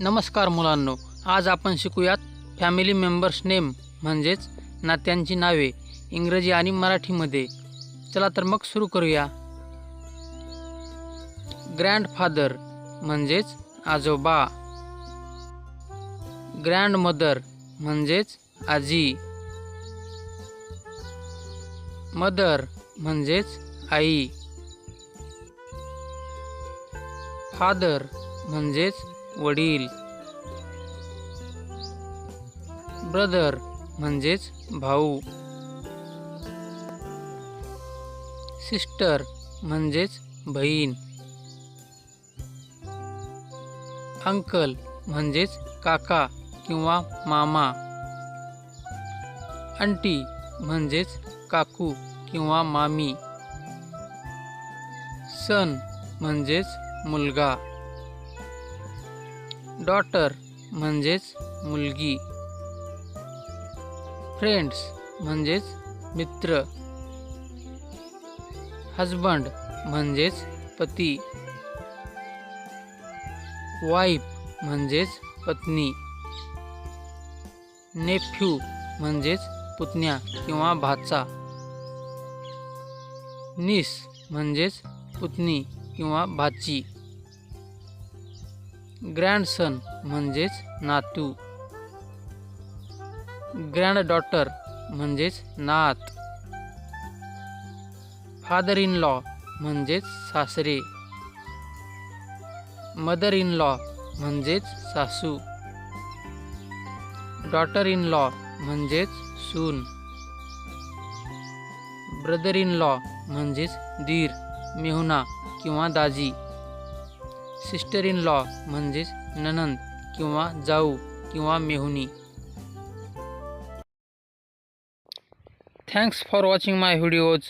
नमस्कार मुलांनो आज आपण शिकूयात फॅमिली मेंबर्स नेम म्हणजेच नात्यांची नावे इंग्रजी आणि मराठीमध्ये. चला तर मग सुरू करूया. ग्रँडफादर म्हणजेच आजोबा. ग्रँडमदर म्हणजेच आजी. मदर म्हणजेच आई. फादर म्हणजेच वडील. ब्रदर म्हणजेच भाऊ. सिस्टर म्हणजेच बहीण. अंकल म्हणजेच काका किंवा मामा. आंटी म्हणजेच काकू किंवा मामी. सन म्हणजेच मुलगा. डॉटर म्हणजेच मुलगी. फ्रेंड्स म्हणजेच मित्र. हजबंड म्हणजेच पती. वाईफ म्हणजेच पत्नी. नेफ्यू म्हणजेच पुतण्या किंवा भाचा. निस म्हणजेच पुतणी किंवा भाची. ग्रँडसन म्हणजेच नातू. ग्रँड डॉटर म्हणजेच नात. फादर इन लॉ म्हणजेच सासरे. मदर इन लॉ म्हणजेच सासू. डॉटर इन लॉ म्हणजेच सून. ब्रदर इन लॉ म्हणजेच दीर मेहुना किंवा दाजी. सिस्टर इन लॉ म्हणजेच ननंद किंवा जाऊ किंवा मेहुणी. Thanks for watching my videos